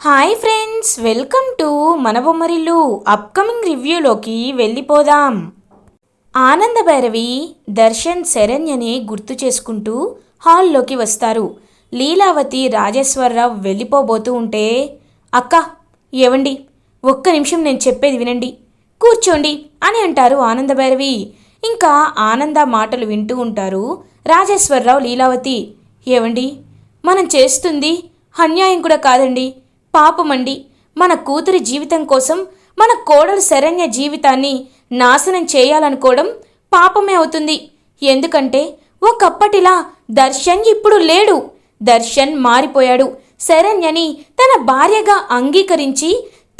Hi friends welcome to మన Bommarillu upcoming రివ్యూలోకి వెళ్ళిపోదాం. ఆనంద భైరవి దర్శన్ శరణ్యని గుర్తు చేసుకుంటూ హాల్లోకి వస్తారు. లీలావతి రాజేశ్వరరావు వెళ్ళిపోబోతూ ఉంటే అక్క ఏవండి? ఒక్క నిమిషం నేను చెప్పేది వినండి. కూర్చోండి అని అంటారు ఆనంద భైరవి. ఇంకా ఆనంద మాటలు వింటూ ఉంటారు రాజేశ్వరరావు లీలావతి. ఏవండి? మనం చేస్తుంది అన్యాయం కూడా కాదండి. పాపమండి. మన కూతురి జీవితం కోసం మన కోడలు శరణ్య జీవితాన్ని నాశనం చేయాలనుకోవడం పాపమే అవుతుంది. ఎందుకంటే ఒకప్పటిలా దర్శన్ ఇప్పుడు లేడు. దర్శన్ మారిపోయాడు. శరణ్యని తన భార్యగా అంగీకరించి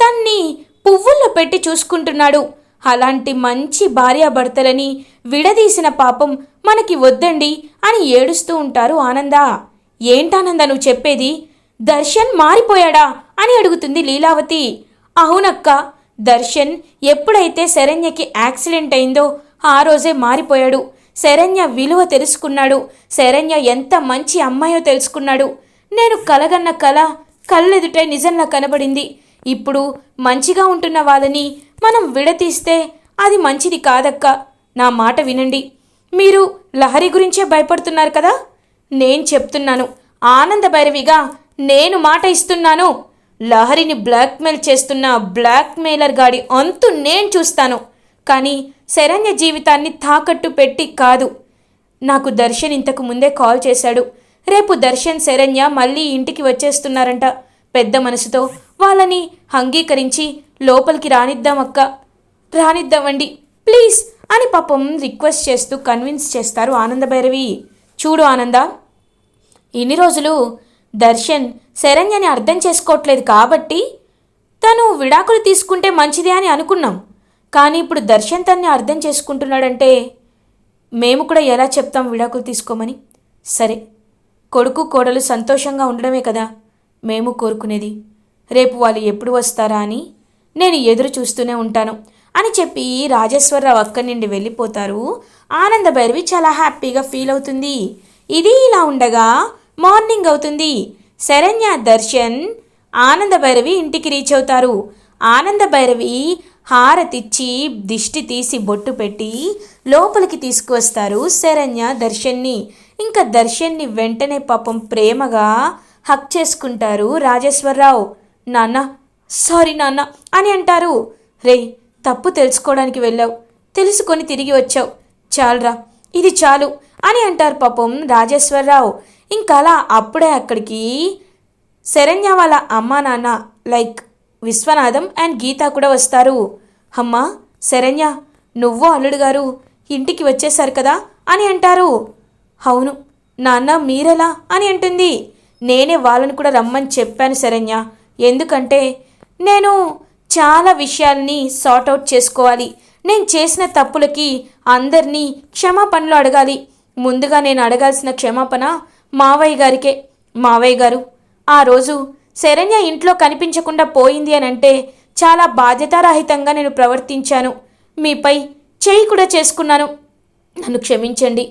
తన్ని పువ్వుల్లో పెట్టి చూసుకుంటున్నాడు. అలాంటి మంచి భార్యాభర్తలని విడదీసిన పాపం మనకి వద్దండి అని ఏడుస్తూ ఉంటారు ఆనంద. ఏంటానంద నువ్వు చెప్పేది? దర్శన్ మారిపోయాడా? అని అడుగుతుంది లీలావతి. అవునక్క దర్శన్ ఎప్పుడైతే శరణ్యకి యాక్సిడెంట్ అయిందో ఆ రోజే మారిపోయాడు. శరణ్య విలువ తెలుసుకున్నాడు. శరణ్య ఎంత మంచి అమ్మాయో తెలుసుకున్నాడు. నేను కలగన్న కల కళ్ళెదుటే నిజంలా కనబడింది. ఇప్పుడు మంచిగా ఉంటున్న వాళ్ళని మనం విడతీస్తే అది మంచిది కాదక్క. నా మాట వినండి. మీరు లహరి గురించే భయపడుతున్నారు కదా? నేను చెప్తున్నాను. ఆనంద భైరవిగా నేను మాట ఇస్తున్నాను. లహరిని బ్లాక్మెయిల్ చేస్తున్న బ్లాక్మెయిలర్ గాడి అంతు నేను చూస్తాను. కానీ శరణ్య జీవితాన్ని తాకట్టు పెట్టి కాదు. నాకు దర్శన్ ఇంతకు ముందే కాల్ చేశాడు. రేపు దర్శన్ శరణ్య మళ్ళీ ఇంటికి వచ్చేస్తున్నారంట. పెద్ద మనసుతో వాళ్ళని అంగీకరించి లోపలికి రానిద్దామక్క రానిద్దామండి. ప్లీజ్ అని పాపం రిక్వెస్ట్ చేస్తూ కన్విన్స్ చేస్తారు ఆనంద భైరవి. చూడు ఆనంద ఇన్ని రోజులు దర్శన్ శరణ్యని అర్థం చేసుకోవట్లేదు కాబట్టి తను విడాకులు తీసుకుంటే మంచిదే అని అనుకున్నాం. కానీ ఇప్పుడు దర్శన్ తన్ని అర్థం చేసుకుంటున్నాడంటే మేము కూడా ఎలా చెప్తాం విడాకులు తీసుకోమని? సరే కొడుకు కోడలు సంతోషంగా ఉండడమే కదా మేము కోరుకునేది. రేపు వాళ్ళు ఎప్పుడు వస్తారా అని నేను ఎదురు చూస్తూనే ఉంటాను అని చెప్పి రాజేశ్వరరావు అక్కడి నుండి వెళ్ళిపోతారు. ఆనంద భైరవి చాలా హ్యాపీగా ఫీల్ అవుతుంది. ఇది ఇలా ఉండగా మార్నింగ్ అవుతుంది. శరణ్య దర్శన్ ఆనంద భైరవి ఇంటికి రీచ్ అవుతారు. ఆనంద భైరవి హారతిచ్చి దిష్టి తీసి బొట్టు పెట్టి లోపలికి తీసుకువస్తారు శరణ్య దర్శన్ని. ఇంకా దర్శన్ని వెంటనే పాపం ప్రేమగా హక్ చేసుకుంటారు రాజేశ్వరరావు. నాన్న సారీ నాన్న అని అంటారు. రేయ్ తప్పు తెలుసుకోవడానికి వెళ్ళావు. తెలుసుకొని తిరిగి వచ్చావు. చాలురా ఇది చాలు అని అంటారు పాపం రాజేశ్వరరావు. ఇంకా అలా అప్పుడే అక్కడికి శరణ్య వాళ్ళ అమ్మా నాన్న లైక్ విశ్వనాథం అండ్ గీత కూడా వస్తారు. అమ్మా శరణ్య నువ్వు అల్లుడు గారు ఇంటికి వచ్చేశారు కదా అని అంటారు. అవును నాన్న మీరెలా అని అంటుంది. నేనే వాళ్ళని కూడా రమ్మని చెప్పాను శరణ్య. ఎందుకంటే నేను చాలా విషయాల్ని సార్ట్ అవుట్ చేసుకోవాలి. నేను చేసిన తప్పులకి అందరినీ క్షమాపణలు అడగాలి. ముందుగా నేను అడగాల్సిన క్షమాపణ మావయ్య గారికే. మావయ్య గారు ఆ రోజు శరణ్య ఇంట్లో కనిపించకుండా పోయింది అని అంటే చాలా బాధ్యతారహితంగా నేను ప్రవర్తించాను. మీపై చేయి కూడా చేసుకున్నాను. నన్ను క్షమించండి.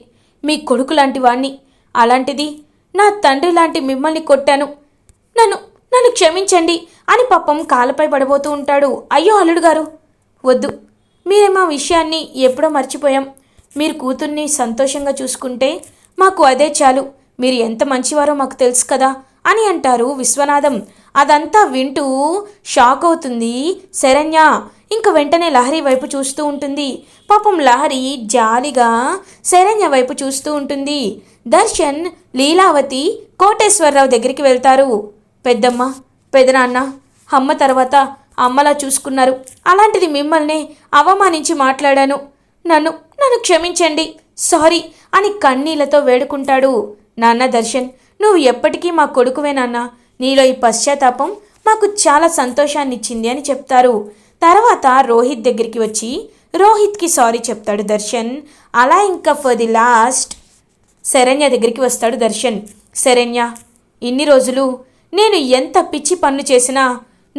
మీ కొడుకు లాంటి వాణ్ణి. అలాంటిది నా తండ్రి లాంటి మిమ్మల్ని కొట్టాను. నన్ను నన్ను క్షమించండి అని పాపం కాలపై పడబోతూ ఉంటాడు అయ్యో అల్లుడు గారు. వద్దు. మీరే మా విషయాన్ని ఎప్పుడో మర్చిపోయాం. మీరు కూతుర్ని సంతోషంగా చూసుకుంటే మాకు అదే చాలు. మీరు ఎంత మంచివారో మాకు తెలుసు కదా అని అంటారు విశ్వనాథం. అదంతా వింటూ షాక్ అవుతుంది శరణ్య. ఇంక వెంటనే లహరి వైపు చూస్తూ ఉంటుంది. పాపం లహరి జాలిగా శరణ్య వైపు చూస్తూ ఉంటుంది. దర్శన్ లీలావతి కోటేశ్వరరావు దగ్గరికి వెళ్తారు. పెద్దమ్మ పెదనాన్న అమ్మ తర్వాత అమ్మలా చూసుకున్నారు. అలాంటిది మిమ్మల్ని అవమానించి మాట్లాడాను. నన్ను నన్ను క్షమించండి. సారీ అని కన్నీళ్ళతో వేడుకుంటాడు నాన్న దర్శన్. నువ్వు ఎప్పటికీ మా కొడుకువే నాన్న. నీలో ఈ పశ్చాత్తాపం మాకు చాలా సంతోషాన్ని ఇచ్చింది అని చెప్తారు. తర్వాత రోహిత్ దగ్గరికి వచ్చి రోహిత్కి సారీ చెప్తాడు దర్శన్. అలా ఇంకా ఫర్ ది లాస్ట్ శరణ్య దగ్గరికి వస్తాడు దర్శన్. శరణ్య ఇన్ని రోజులు నేను ఎంత పిచ్చి పనులు చేసినా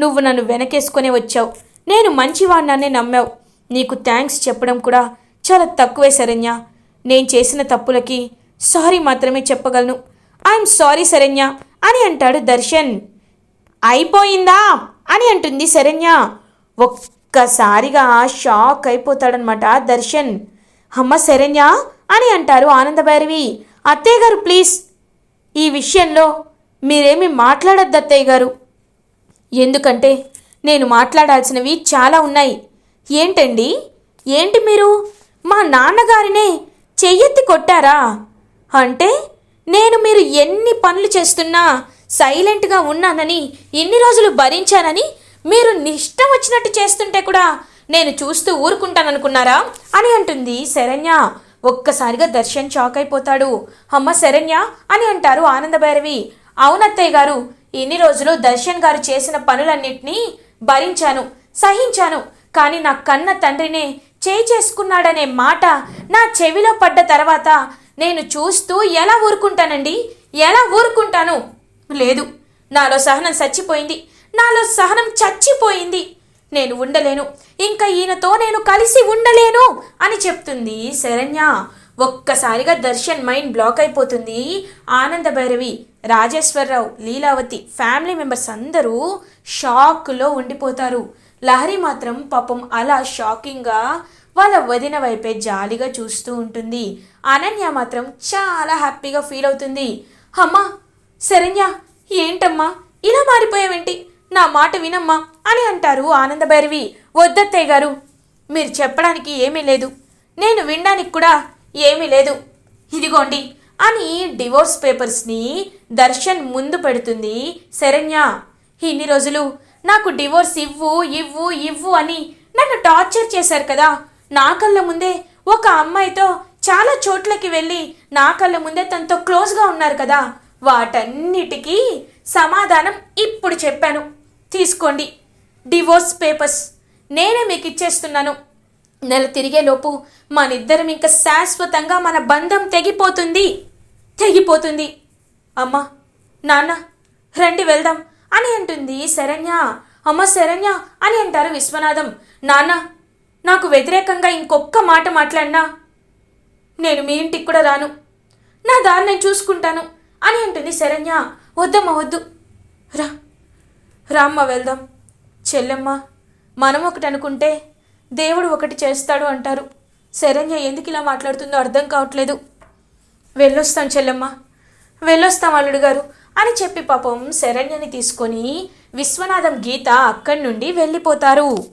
నువ్వు నన్ను వెనకేసుకునే వచ్చావు. నేను మంచివాడిననే నమ్మావు. నీకు థ్యాంక్స్ చెప్పడం కూడా చాలా తక్కువే శరణ్య. నేను చేసిన తప్పులకి సారీ మాత్రమే చెప్పగలను. ఐఎమ్ సారీ శరణ్య అని అంటాడు దర్శన్. అయిపోయిందా అని అంటుంది శరణ్య. ఒక్కసారిగా షాక్ అయిపోతాడనమాట దర్శన్. అమ్మ శరణ్య అని అంటారు ఆనందభైరవి. అత్తయ్య గారు ప్లీజ్. ఈ విషయంలో మీరేమి మాట్లాడొద్దు అత్తయ్య గారు. ఎందుకంటే నేను మాట్లాడాల్సినవి చాలా ఉన్నాయి. ఏంటండి? ఏంటి మీరు? మా నాన్నగారినే చెయ్యెత్తి కొట్టారా? అంటే నేను మీరు ఎన్ని పనులు చేస్తున్నా సైలెంట్గా ఉన్నానని ఇన్ని రోజులు భరించానని మీరు నిష్టం వచ్చినట్టు చేస్తుంటే కూడా నేను చూస్తూ ఊరుకుంటాననుకున్నారా? అని అంటుంది శరణ్య. ఒక్కసారిగా దర్శన్ షాక్ అయిపోతాడు. అమ్మ శరణ్య అని అంటారు ఆనందభైరవి. అవునత్తయ్య గారు ఇన్ని రోజులు దర్శన్ గారు చేసిన పనులన్నింటినీ భరించాను సహించాను. కానీ నా కన్న తండ్రినే చేయి చేసుకున్నాడనే మాట నా చెవిలో పడ్డ తర్వాత నేను చూస్తూ ఎలా ఊరుకుంటానండి? ఎలా ఊరుకుంటాను? లేదు నాలో సహనం చచ్చిపోయింది. నాలో సహనం చచ్చిపోయింది. నేను ఉండలేను. ఇంకా ఈయనతో నేను కలిసి ఉండలేను అని చెప్తుంది శరణ్య. ఒక్కసారిగా దర్శన్ మైండ్ బ్లాక్ అయిపోతుంది. ఆనంద భైరవి రాజేశ్వరరావు లీలావతి ఫ్యామిలీ మెంబర్స్ అందరూ షాక్లో ఉండిపోతారు. లహరి మాత్రం పాపం అలా షాకింగ్గా వాళ్ళ వదిన వైపే జాలిగా చూస్తూ ఉంటుంది. అనన్య మాత్రం చాలా హ్యాపీగా ఫీల్ అవుతుంది. అమ్మా శరణ్య ఏంటమ్మా? ఇలా మారిపోయావేంటి? నా మాట వినమ్మా? అని అంటారు ఆనందభైరవి వద్దత్తయ్య గారు మీరు చెప్పడానికి ఏమీ లేదు. నేను వినడానికి కూడా ఏమీ లేదు. ఇదిగోండి అని డివోర్స్ పేపర్స్ని దర్శన్ ముందు పెడుతుంది శరణ్య. ఇన్ని రోజులు నాకు డివోర్స్ ఇవ్వు ఇవ్వు ఇవ్వు అని నన్ను టార్చర్ చేశారు కదా. నా కళ్ళ ముందే ఒక అమ్మాయితో చాలా చోట్లకి వెళ్ళి నా కళ్ళ ముందే తనతో క్లోజ్గా ఉన్నారు కదా. వాటన్నిటికీ సమాధానం ఇప్పుడు చెప్పాను. తీసుకోండి. డివోర్స్ పేపర్స్ నేనే మీకు ఇచ్చేస్తున్నాను. నెల తిరిగేలోపు మనిద్దరం ఇంకా శాశ్వతంగా మన బంధం తెగిపోతుంది. తెగిపోతుంది. అమ్మా నాన్న రండి వెళ్దాం అని అంటుంది శరణ్య. అమ్మ శరణ్య అని అంటారు విశ్వనాథం. నాన్న నాకు వ్యతిరేకంగా ఇంకొక్క మాట మాట్లాడినా? నేను మీ ఇంటికి కూడా రాను. నా దారి నేను చూసుకుంటాను అని అంటుంది శరణ్య. వద్దమ్మా వద్దు. రా రామ్మ వెళ్దాం. చెల్లెమ్మ మనం ఒకటి అనుకుంటే దేవుడు ఒకటి చేస్తాడు అంటారు. శరణ్య ఎందుకు ఇలా మాట్లాడుతుందో అర్థం కావట్లేదు. వెళ్ళొస్తాం చెల్లెమ్మ. వెళ్ళొస్తాం అల్లుడు గారు అని చెప్పి పాపం శరణ్యని తీసుకొని విశ్వనాథం గీత అక్కడి నుండి వెళ్ళిపోతారు.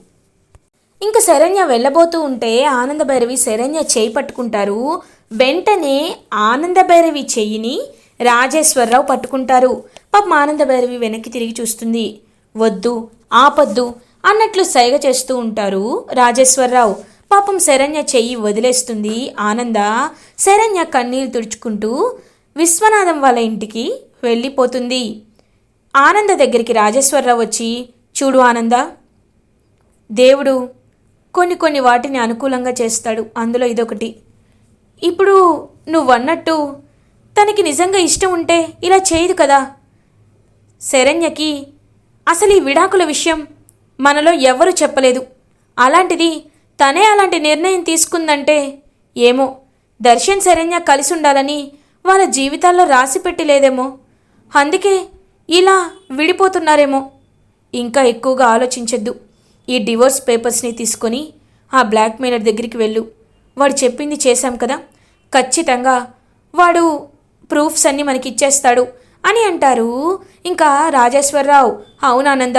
ఇంక శరణ్య వెళ్ళబోతూ ఉంటే ఆనందభైరవి శరణ్య చేయి పట్టుకుంటారు. వెంటనే ఆనందభైరవి చెయ్యిని రాజేశ్వరరావు పట్టుకుంటారు. పాపం ఆనందభైరవి వెనక్కి తిరిగి చూస్తుంది. వద్దు ఆపద్దు అన్నట్లు సైగ చేస్తూ ఉంటారు రాజేశ్వరరావు. పాపం శరణ్య చెయ్యి వదిలేస్తుంది ఆనంద. శరణ్య కన్నీరు తుడుచుకుంటూ విశ్వనాథం వాళ్ళ ఇంటికి వెళ్ళిపోతుంది. ఆనంద దగ్గరికి రాజేశ్వరరావు వచ్చి చూడు ఆనంద దేవుడు కొన్ని కొన్ని వాటిని అనుకూలంగా చేస్తాడు. అందులో ఇదొకటి. ఇప్పుడు నువ్వన్నట్టు తనకి నిజంగా ఇష్టం ఉంటే ఇలా చేయదు కదా. శరణ్యకి అసలు ఈ విడాకుల విషయం మనలో ఎవ్వరూ చెప్పలేదు. అలాంటిది తనే అలాంటి నిర్ణయం తీసుకుందంటే ఏమో. దర్శన్ శరణ్య కలిసి ఉండాలని వాళ్ళ జీవితాల్లో రాసి పెట్టలేదేమో. అందుకే ఇలా విడిపోతున్నారేమో. ఇంకా ఎక్కువగా ఆలోచించొద్దు. ఈ డివోర్స్ పేపర్స్ని తీసుకొని ఆ బ్లాక్మెయిలర్ దగ్గరికి వెళ్ళు. వాడు చెప్పింది చేశాం కదా. ఖచ్చితంగా వాడు ప్రూఫ్స్ అన్నీ మనకి ఇచ్చేస్తాడు అని అంటారు. ఇంకా రాజేశ్వరరావు. అవునానంద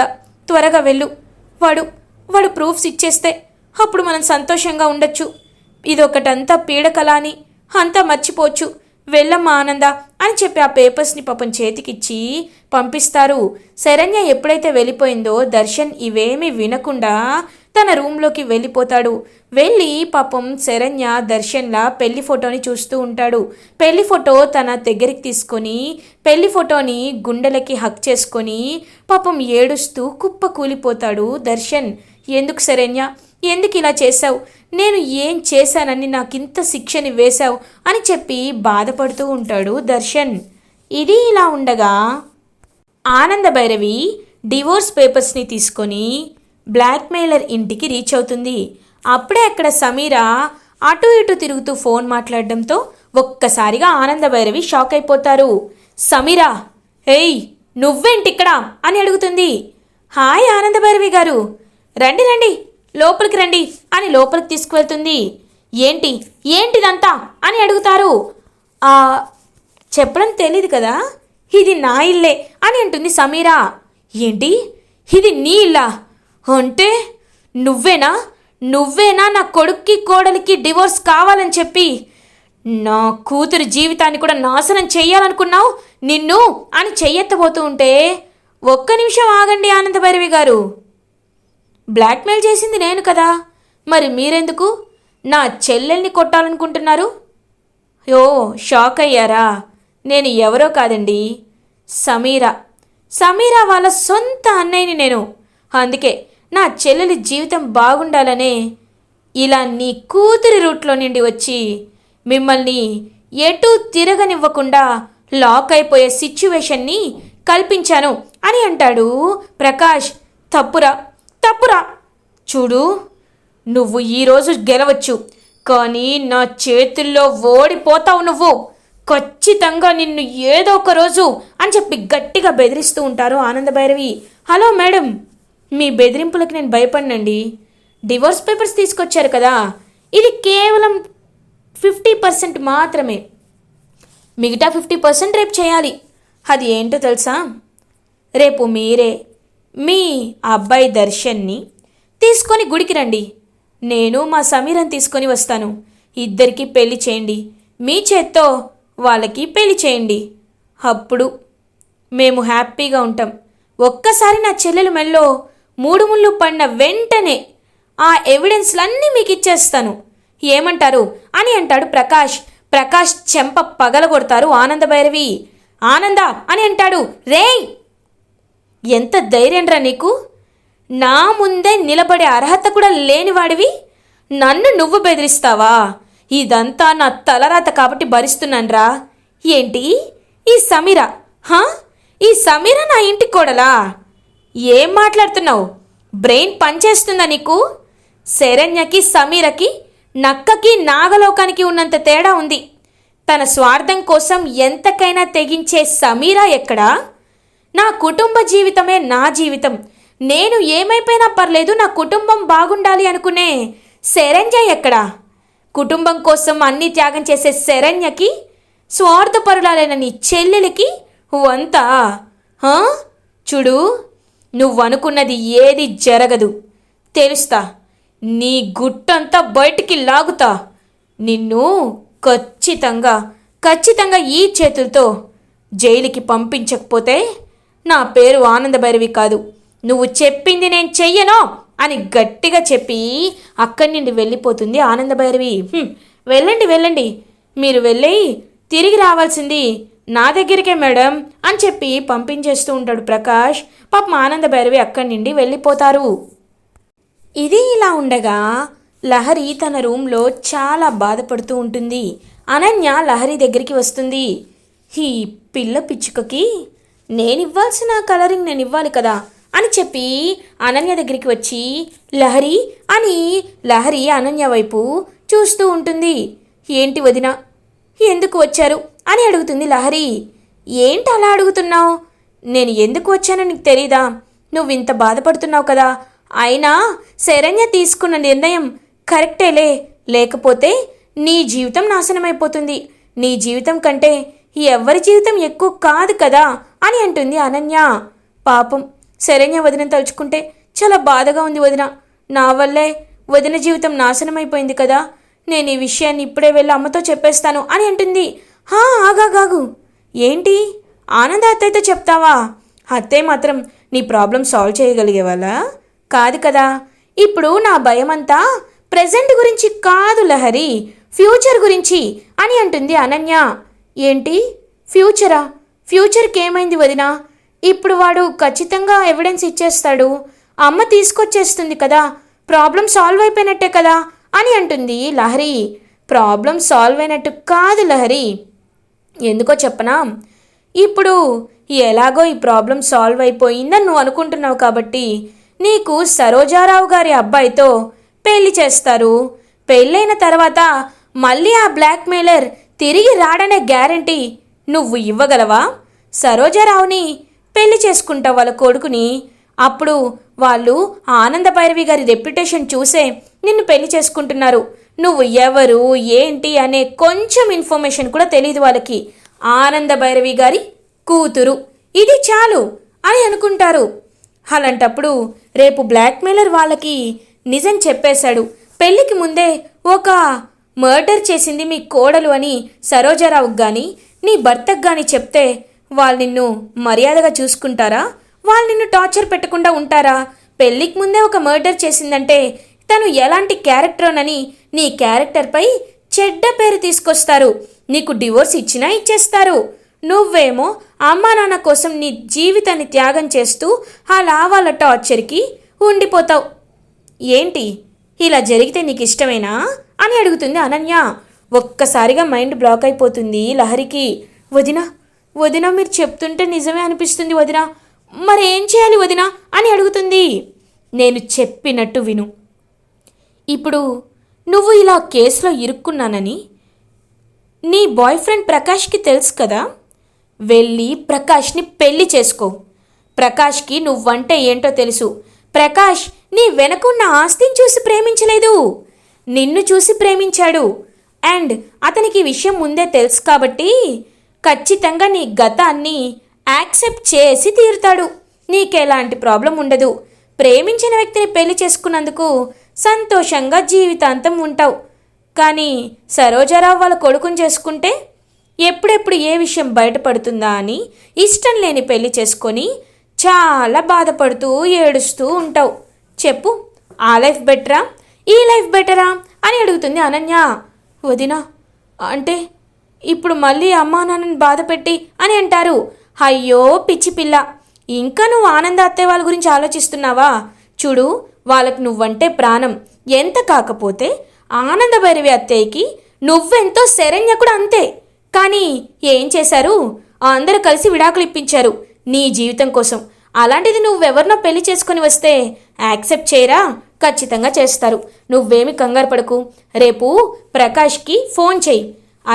త్వరగా వెళ్ళు. వాడు వాడు ప్రూఫ్స్ ఇచ్చేస్తే అప్పుడు మనం సంతోషంగా ఉండొచ్చు. ఇదొకటంతా పీడకల అని అంతా మర్చిపోవచ్చు. వెళ్ళమ్మా ఆనంద అని చెప్పి ఆ పేపర్స్ని పాపం చేతికిచ్చి పంపిస్తారు. శరణ్య ఎప్పుడైతే వెళ్ళిపోయిందో దర్శన్ ఇవేమీ వినకుండా తన రూమ్లోకి వెళ్ళిపోతాడు. వెళ్ళి పాపం శరణ్య దర్శన్లా పెళ్ళి ఫోటోని చూస్తూ ఉంటాడు. పెళ్ళి ఫోటో తన దగ్గరికి తీసుకొని పెళ్ళి ఫోటోని గుండెలకి హక్ చేసుకొని పాపం ఏడుస్తూ కుప్ప కూలిపోతాడు దర్శన్. ఎందుకు శరణ్య? ఎందుకు ఇలా చేశావు? నేను ఏం చేశానని నాకింత శిక్షని వేశావు? అని చెప్పి బాధపడుతూ ఉంటాడు దర్శన్. ఇది ఇలా ఉండగా ఆనంద భైరవి డివోర్స్ పేపర్స్ని తీసుకొని బ్లాక్మెయిలర్ ఇంటికి రీచ్ అవుతుంది. అప్పుడే అక్కడ సమీర అటు ఇటు తిరుగుతూ ఫోన్ మాట్లాడడంతో ఒక్కసారిగా ఆనంద భైరవి షాక్ అయిపోతారు. సమీరా ఏయ్ నువ్వేంటి ఇక్కడ అని అడుగుతుంది. హాయ్ ఆనందభైరవి గారు. రండి రండి లోపలికి రండి అని లోపలికి తీసుకువెళ్తుంది. ఏంటి ఏంటిదంతా? అని అడుగుతారు. ఆ చెప్పడం తెలీదు కదా. ఇది నా ఇల్లే అని అంటుంది సమీరా. ఏంటి? ఇది నీ ఇల్లా? అంటే నువ్వేనా? నువ్వేనా నా కొడుక్కి కోడలికి డివోర్స్ కావాలని చెప్పి? నా కూతురు జీవితాన్ని కూడా నాశనం చెయ్యాలనుకున్నావు నిన్ను అని చెయ్యెత్తబోతూ ఉంటే ఒక్క నిమిషం ఆగండి ఆనందభైరవి గారు. బ్లాక్మెయిల్ చేసింది నేను కదా. మరి మీరెందుకు? నా చెల్లెల్ని కొట్టాలనుకుంటున్నారు? యో షాక్ అయ్యారా నేను ఎవరో కాదండి. సమీరా. సమీరా వాళ్ళ సొంత అన్నయ్యని నేను. అందుకే నా చెల్లెలి జీవితం బాగుండాలనే ఇలా నీ కూతురి రూట్లో నుండి వచ్చి మిమ్మల్ని ఎటూ తిరగనివ్వకుండా లాక్ అయిపోయే సిచ్యువేషన్ని కల్పించాను అని అంటాడు ప్రకాష్. తప్పురా తప్పురా. చూడు నువ్వు ఈరోజు గెలవచ్చు కానీ నా చేతుల్లో ఓడిపోతావు నువ్వు. ఖచ్చితంగా నిన్ను ఏదో ఒక రోజు అని చెప్పి గట్టిగా బెదిరిస్తూ ఉంటారు ఆనందభైరవి. Hello madam. మీ బెదిరింపులకు నేను భయపడినండి. డివోర్స్ పేపర్స్ తీసుకొచ్చారు కదా. ఇది కేవలం ఫిఫ్టీ పర్సెంట్ మాత్రమే. మిగతా ఫిఫ్టీ పర్సెంట్ రేపు చేయాలి. అది ఏంటో తెలుసా? రేపు మీరే మీ అబ్బాయి దర్శన్ని తీసుకొని గుడికి రండి. నేను మా సమీరని తీసుకొని వస్తాను. ఇద్దరికి పెళ్ళి చేయండి. మీ చేత్తో వాళ్ళకి పెళ్ళి చేయండి. అప్పుడు మేము హ్యాపీగా ఉంటాం. ఒక్కసారి నా చెల్లెలు మెల్లో మూడు ముళ్ళు పడిన వెంటనే ఆ ఎవిడెన్స్లన్నీ మీకు ఇచ్చేస్తాను ఏమంటారు? అని అంటాడు ప్రకాష్. ప్రకాష్ చెంప పగలగొడతారు ఆనందభైరవి ఆనంద! అని అంటాడు. రేయ్! ఎంత ధైర్యంరా నీకు? నా ముందే నిలబడే అర్హత కూడా లేనివాడివి. నన్ను నువ్వు బెదిరిస్తావా? ఇదంతా నా తలరాత కాబట్టి భరిస్తున్నాన్రా. ఏంటి? ఈ సమీర హా? ఈ సమీర నా ఇంటి కోడలా? ఏం మాట్లాడుతున్నావు? బ్రెయిన్ పనిచేస్తుందా నీకు? శరణ్యకి సమీరకి నక్కకి నాగలోకానికి ఉన్నంత తేడా ఉంది. తన స్వార్థం కోసం ఎంతకైనా తెగించే సమీరా ఎక్కడా? నా కుటుంబ జీవితమే నా జీవితం. నేను ఏమైపోయినా పర్లేదు నా కుటుంబం బాగుండాలి అనుకునే శరణ్య ఎక్కడా? కుటుంబం కోసం అన్ని త్యాగం చేసే శరణ్యకి స్వార్థపరులాలైన నీ చెల్లెలకి వంతా? హా? చూడు. నువ్వనుకున్నది ఏది జరగదు. తెలుస్తా నీ గుట్టంతా బయటికి లాగుతా. నిన్ను ఖచ్చితంగా ఖచ్చితంగా ఈ చేతులతో జైలుకి పంపించకపోతే నా పేరు ఆనందభైరవి కాదు. నువ్వు చెప్పింది నేను చెయ్యను అని గట్టిగా చెప్పి అక్కడి నుండి వెళ్ళిపోతుంది ఆనందభైరవి. వెళ్ళండి వెళ్ళండి. మీరు వెళ్ళి తిరిగి రావాల్సింది నా దగ్గరికే మేడం అని చెప్పి పంపించేస్తూ ఉంటాడు ప్రకాష్. పాపం ఆనంద భైరవి అక్కడి నుండి వెళ్ళిపోతారు. ఇది ఇలా ఉండగా లహరి తన రూమ్లో చాలా బాధపడుతూ ఉంటుంది. అనన్య లహరి దగ్గరికి వస్తుంది. ఈ పిల్ల పిచ్చుకకి నేను ఇవ్వాల్సిన కలరింగ్ నేను ఇవ్వాలి కదా అని చెప్పి అనన్య దగ్గరికి వచ్చి లహరి అని లహరి అనన్య వైపు చూస్తూ ఉంటుంది. ఏంటి వదిన? ఎందుకు వచ్చారు? అని అడుగుతుంది లహరి. ఏంటి అలా అడుగుతున్నావు? నేను ఎందుకు వచ్చానో నీకు తెలీదా? నువ్వు ఇంత బాధపడుతున్నావు కదా. అయినా శరణ్య తీసుకున్న నిర్ణయం కరెక్టేలే లేకపోతే నీ జీవితం నాశనమైపోతుంది. నీ జీవితం కంటే ఎవరి జీవితం ఎక్కువ కాదు కదా అని అంటుంది అనన్య. పాపం శరణ్య వదిన తలుచుకుంటే చాలా బాధగా ఉంది వదిన. నా వల్లే వదిన జీవితం నాశనమైపోయింది కదా. నేను ఈ విషయాన్ని ఇప్పుడే వెళ్ళి అమ్మతో చెప్పేస్తాను అని అంటుంది. హా ఆగాగాగు ఏంటి? ఆనంద అత్తయ్యతో చెప్తావా? అత్తయ్య మాత్రం నీ ప్రాబ్లం సాల్వ్ చేయగలిగేవాళ్ళ? కాదు కదా. ఇప్పుడు నా భయమంతా ప్రజెంట్ గురించి కాదు లహరి. ఫ్యూచర్ గురించి అని అంటుంది అనన్య. ఏంటి? ఫ్యూచరా ఫ్యూచర్కి ఏమైంది వదినా? ఇప్పుడు వాడు ఖచ్చితంగా ఎవిడెన్స్ ఇచ్చేస్తాడు. అమ్మ తీసుకొచ్చేస్తుంది కదా. ప్రాబ్లం సాల్వ్ అయిపోయినట్టే కదా అని అంటుంది లహరి. ప్రాబ్లం సాల్వ్ అయినట్టు కాదు లహరి. ఎందుకో చెప్పనా? ఇప్పుడు ఎలాగో ఈ ప్రాబ్లం సాల్వ్ అయిపోయిందని నువ్వు అనుకుంటున్నావు కాబట్టి నీకు సరోజారావు గారి అబ్బాయితో పెళ్ళి చేస్తారు. పెళ్ళైన తర్వాత మళ్ళీ ఆ బ్లాక్మెయిలర్ తిరిగి రాడనే గ్యారంటీ నువ్వు ఇవ్వగలవా? సరోజారావుని పెళ్ళి చేసుకుంటావు వాళ్ళ కొడుకుని. అప్పుడు వాళ్ళు ఆనంద భైరవి గారి రెప్యుటేషన్ చూసే నిన్ను పెళ్ళి చేసుకుంటున్నారు. నువ్వు ఎవరు ఏంటి అనే కొంచెం ఇన్ఫర్మేషన్ కూడా తెలియదు వాళ్ళకి. ఆనంద భైరవి గారి కూతురు. ఇది చాలు అని అనుకుంటారు. అలాంటప్పుడు రేపు బ్లాక్మెయిలర్ వాళ్ళకి నిజం చెప్పేశాడు. పెళ్ళికి ముందే ఒక మర్డర్ చేసింది మీ కోడలు అని సరోజారావుకి కానీ నీ భర్తకు కానీ చెప్తే వాళ్ళు నిన్ను మర్యాదగా చూసుకుంటారా? వాళ్ళు నిన్ను టార్చర్ పెట్టకుండా ఉంటారా? పెళ్ళికి ముందే ఒక మర్డర్ చేసిందంటే తను ఎలాంటి క్యారెక్టర్నని నీ క్యారెక్టర్పై చెడ్డ పేరు తీసుకొస్తారు. నీకు డివోర్స్ ఇచ్చినా ఇచ్చేస్తారు. నువ్వేమో అమ్మా నాన్న కోసం నీ జీవితాన్ని త్యాగం చేస్తూ ఆ లావాల టార్చర్కి ఉండిపోతావు. ఏంటి? ఇలా జరిగితే నీకు ఇష్టమేనా అని అడుగుతుంది అనన్య. ఒక్కసారిగా మైండ్ బ్లాక్ అయిపోతుంది లహరికి. వదిన వదిన మీరు చెప్తుంటే నిజమే అనిపిస్తుంది వదిన. మరేం చేయాలి వదిన? అని అడుగుతుంది. నేను చెప్పినట్టు విను. ఇప్పుడు నువ్వు ఇలా కేసులో ఇరుక్కున్నానని నీ బాయ్ ఫ్రెండ్ ప్రకాష్కి తెలుసు కదా? వెళ్ళి ప్రకాష్ని పెళ్ళి చేసుకో. ప్రకాష్కి నువ్వంటే ఏంటో తెలుసు. ప్రకాష్ నీ వెనకున్న ఆస్తిని చూసి ప్రేమించలేదు. నిన్ను చూసి ప్రేమించాడు. అండ్ అతనికి విషయం ముందే తెలుసు కాబట్టి ఖచ్చితంగా నీ గతాన్ని యాక్సెప్ట్ చేసి తీరుతాడు. నీకెలాంటి ప్రాబ్లం ఉండదు. ప్రేమించిన వ్యక్తిని పెళ్ళి చేసుకున్నందుకు సంతోషంగా జీవితాంతం ఉంటావు. కానీ సరోజారావు వాళ్ళ కొడుకుని చేసుకుంటే ఎప్పుడెప్పుడు ఏ విషయం బయటపడుతుందా అని ఇష్టం లేని పెళ్ళి చేసుకొని చాలా బాధపడుతూ ఏడుస్తూ ఉంటావు. చెప్పు ఆ లైఫ్ బెటరా? ఈ లైఫ్ బెటరా? అని అడుగుతుంది అనన్య. వదినా అంటే ఇప్పుడు మళ్ళీ అమ్మా నాన్నని బాధ పెట్టి అని అంటారు. అయ్యో పిచ్చి పిల్ల. ఇంకా నువ్వు ఆనంద అత్తయ్య వాళ్ళ గురించి ఆలోచిస్తున్నావా? చూడు వాళ్ళకి నువ్వంటే ప్రాణం. ఎంత కాకపోతే ఆనందభైరవి అత్తయ్యకి నువ్వెంతో శరణ్య కూడా అంతే. కానీ ఏం చేశారు? అందరూ కలిసి విడాకులు ఇప్పించారు నీ జీవితం కోసం. అలాంటిది నువ్వెవరినో పెళ్ళి చేసుకొని వస్తే యాక్సెప్ట్ చేయరా? ఖచ్చితంగా చేస్తారు. నువ్వేమి కంగారు పడకు. రేపు ప్రకాష్కి ఫోన్ చేయి.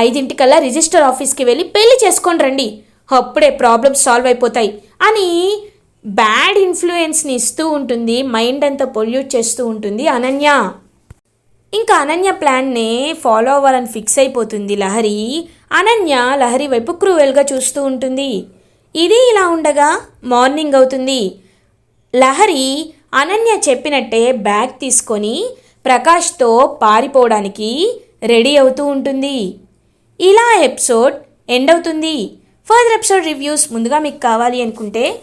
ఐదింటికల్లా రిజిస్టర్ ఆఫీస్కి వెళ్ళి పెళ్ళి చేసుకొని రండి. అప్పుడే ప్రాబ్లమ్స్ సాల్వ్ అయిపోతాయి అని బ్యాడ్ ఇన్ఫ్లుయెన్స్ని ఇస్తూ ఉంటుంది మైండ్ అంతా పొల్యూట్ చేస్తూ ఉంటుంది. అనన్య. ఇంకా అనన్య ప్లాన్నే ఫాలో అవ్వాలని ఫిక్స్ అయిపోతుంది లహరి. అనన్య లహరి వైపు క్రూవెల్గా చూస్తూ ఉంటుంది. ఇది ఇలా ఉండగా మార్నింగ్ అవుతుంది. లహరి అనన్య చెప్పినట్టే బ్యాగ్ తీసుకొని ప్రకాష్తో పారిపోవడానికి రెడీ అవుతూ ఉంటుంది. ఇలా ఎపిసోడ్ ఎండ్ అవుతుంది. ఫర్దర్ ఎపిసోడ్ రివ్యూస్ ముందుగా మీకు కావాలి అనుకుంటే